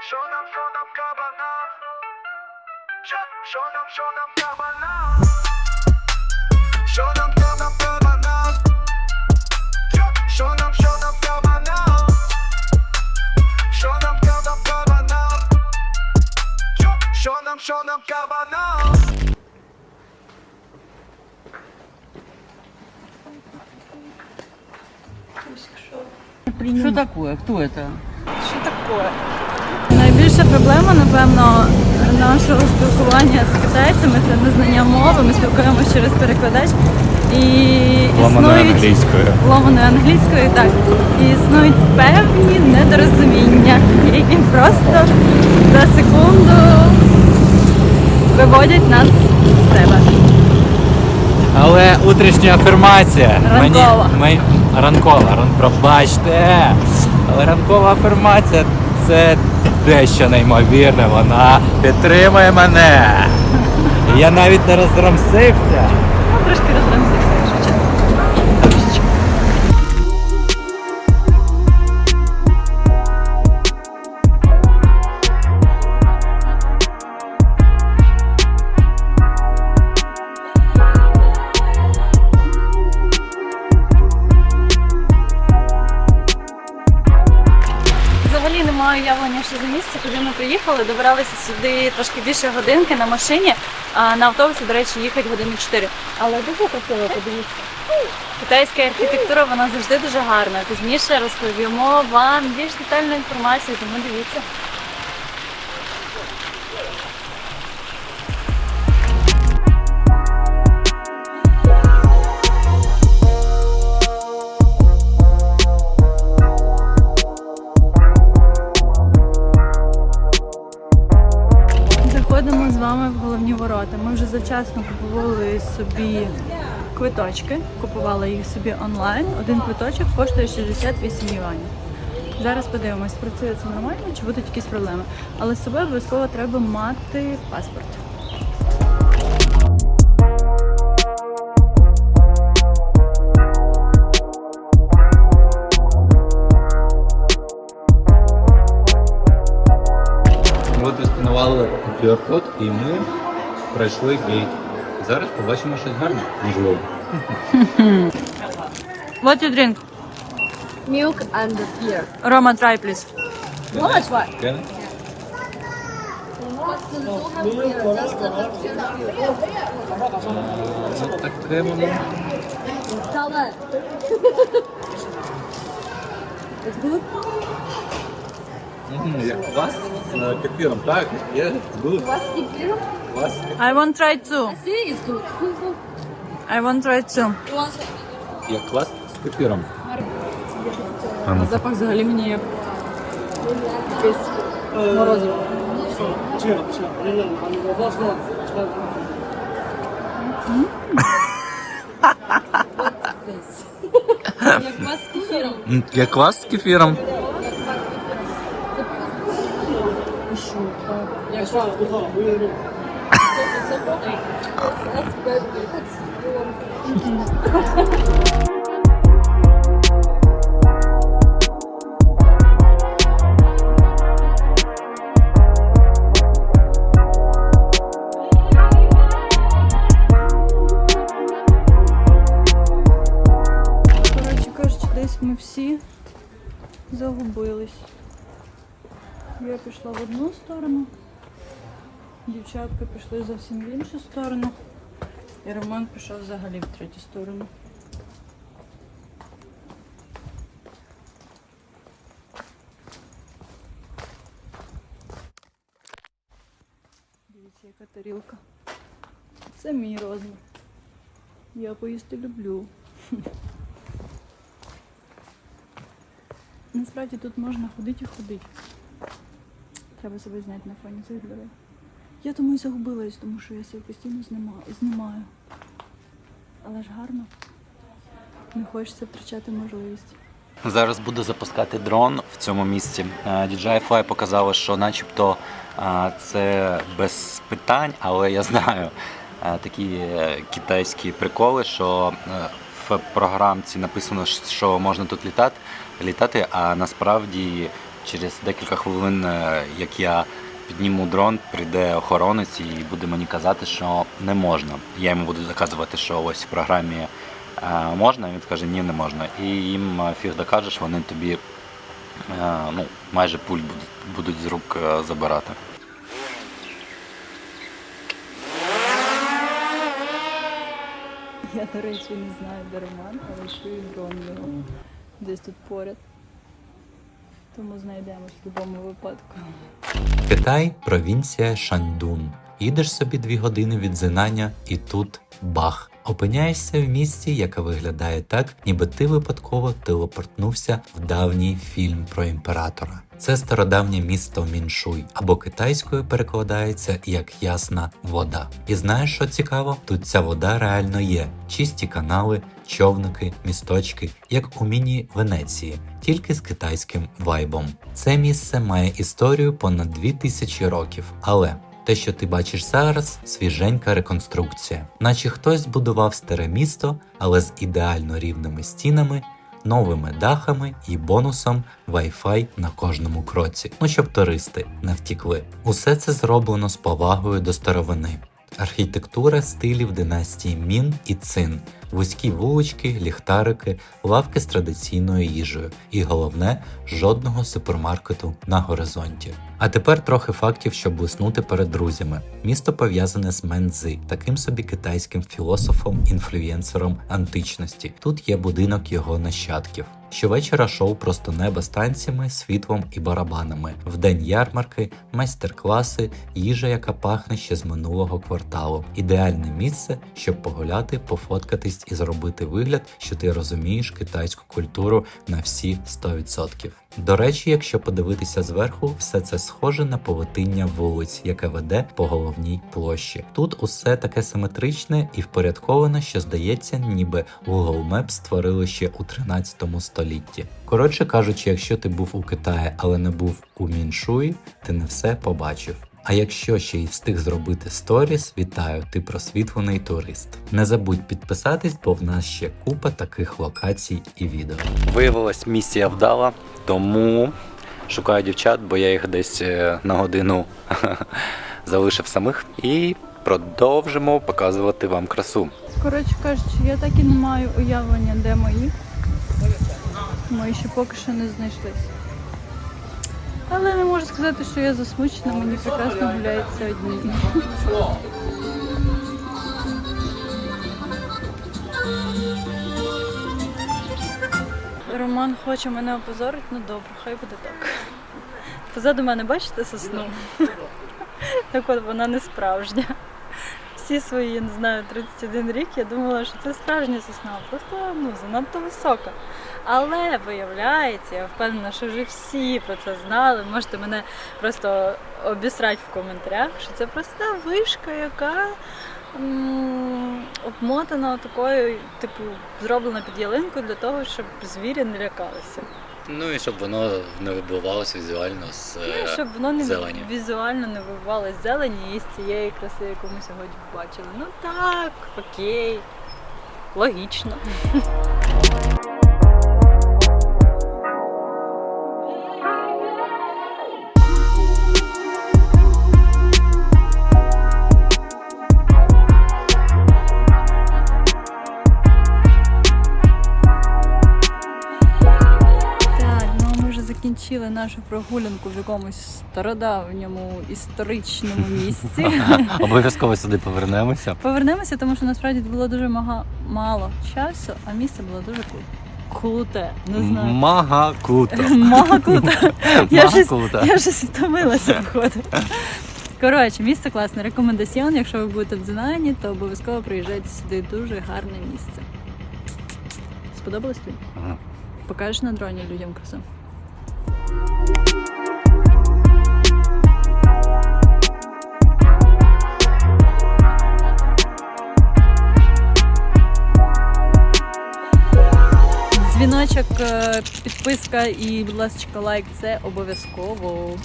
Що нам, кабана? Що, що кабана? Що нам, кабана? Що, що кабана? Що нам, кабана? Що, що кабана? Что такое? Кто это? Что такое? Найбільша проблема, напевно, нашого спілкування з китайцями це незнання мови. Ми спілкуємося через перекладач. І Ламаною існують англійською. ламаною англійською, так. І існують певні недорозуміння, які просто за секунду виводять нас з себе. Але утрішня афірмація. Ранкова. Мені, ми, ранкова, ран, пробачте. Але ранкова афірмація це дещо неймовірне. Вона підтримує мене. Я навіть не розрамсився. Ну, трошки розрамсився, місце, куди ми приїхали. Добиралися сюди трошки більше годинки на машині. А на автобусі, до речі, їхати години 4. Але дуже красиво, подивіться. Китайська архітектура вона завжди дуже гарна. Пізніше розповімо вам більш детальну інформацію, тому дивіться. Завчасно купували собі квиточки, купували їх собі онлайн. Один квиточок коштує 68 юанів. Зараз подивимось, працює це нормально чи будуть якісь проблеми. Але з собою обов'язково треба мати паспорт. Ми відсканували QR-код і ми пройшли гейт. Зараз побачимо щось гарне. Можливо. What you drink? milk and beer. Roma, try, please. How much what? Can? Ну, таке воно. It's good. Мгм, Як квас з кефіром, так? Є, good. What's the beer? Квас. I want try too. See, it's good. I want try too. You want Як квас з кефіром. Запах взагалі мені як якесь морозиво. Як вас з кефіром. М, Як квас з кефіром. Коротше кажучи, десь ми всі загубились. Я пішла в одну сторону, дівчатка пішли зовсім в іншу сторону, і Роман пішов взагалі в третю сторону. Дивіться, яка тарілка. Це мій розмір. Я поїсти люблю. Насправді тут можна ходити і ходити. Треба себе зняти на фоні дверей. Я тому і загубилась, тому що я себе постійно знімаю. Але ж гарно. Не хочеться втрачати можливість. Зараз буду запускати дрон в цьому місці. Е, DJI Fly показало, що начебто е, це без питань, але я знаю е, такі е, китайські приколи, що е, в програмці написано, що можна тут літати, літати, а насправді через декілька хвилин, е, як я підніму дрон, прийде охоронець і буде мені казати, що не можна. Я йому буду доказувати, що ось в програмі е, можна, він скаже, ні, не можна. І їм е, фіг докажеш, вони тобі е, ну, майже пуль будуть, будуть з рук забирати. Я, до речі, не знаю, де Роман, але чую дрон його десь тут поряд. Тому знайдемось в будь-якому випадку. Китай, провінція Шандун. Їдеш собі дві години від Зинання, і тут бах. Опиняєшся в місті, яке виглядає так, ніби ти випадково телепортнувся в давній фільм про імператора. Це стародавнє місто Міншуй, або китайською перекладається як ясна вода. І знаєш, що цікаво? Тут ця вода реально є: чисті канали, човники, місточки, як у міні Венеції, тільки з китайським вайбом. Це місце має історію понад 2000 років, але те, що ти бачиш зараз, свіженька реконструкція, наче хтось збудував старе місто, але з ідеально рівними стінами, новими дахами і бонусом Wi-Fi на кожному кроці. Ну щоб туристи не втікли. Усе це зроблено з повагою до старовини. Архітектура стилів династії Мін і Цин, вузькі вулички, ліхтарики, лавки з традиційною їжею, і головне жодного супермаркету на горизонті. А тепер трохи фактів, щоб блиснути перед друзями. Місто пов'язане з Мензи, таким собі китайським філософом, інфлюєнсером античності. Тут є будинок його нащадків. Щовечора шоу просто небо з танцями, світлом і барабанами. Вдень ярмарки, майстер-класи, їжа, яка пахне ще з минулого кварталу. Ідеальне місце, щоб погуляти, пофоткатись і зробити вигляд, що ти розумієш китайську культуру на всі 100%. До речі, якщо подивитися зверху, все це схоже на повитиння вулиць, яке веде по головній площі. Тут усе таке симетричне і впорядковане, що здається, ніби Google Maps створили ще у 13 столітті. Коротше кажучи, якщо ти був у Китаї, але не був у Міншуї, ти не все побачив. А якщо ще й встиг зробити сторіс, вітаю, ти просвітлений турист. Не забудь підписатись, бо в нас ще купа таких локацій і відео. Виявилась місія вдала, тому шукаю дівчат, бо я їх десь е, на годину залишив самих. І продовжимо показувати вам красу. Коротше кажучи, я так і не маю уявлення, де мої. Мої ще поки що не знайшлись. Але не можу сказати, що я засмучена, мені прекрасно гуляється одній. Роман хоче мене опозорити, ну добре, хай буде так. Позаду мене, бачите, сосну? Так от вона не справжня. Всі свої, я не знаю, 31 рік я думала, що це справжня сосна, просто ну, занадто висока. Але виявляється, я впевнена, що вже всі про це знали. Можете мене просто обісрати в коментарях, що це проста вишка, яка м, обмотана такою, типу, зроблена під ялинку для того, щоб звірі не лякалися. Ну і щоб воно не вибивалося візуально з Ну, щоб воно не зелені. візуально не вибивалось зелені із цієї краси, яку ми сьогодні побачили. Ну так, окей, логічно. закінчили нашу прогулянку в якомусь стародавньому історичному місці. Обов'язково сюди повернемося. Повернемося, тому що насправді було дуже мага... мало часу, а місце було дуже кру- круте. Не знаю. Мага круто. Мага круте. Я щось, я щось втомилася, походу. Коротше, місце класне. Рекомендаціон. Якщо ви будете в Дзинані, то обов'язково приїжджайте сюди. Дуже гарне місце. Сподобалось тобі? Ага. Покажеш на дроні людям красу. Підписка і, будь ласка, лайк це обов'язково.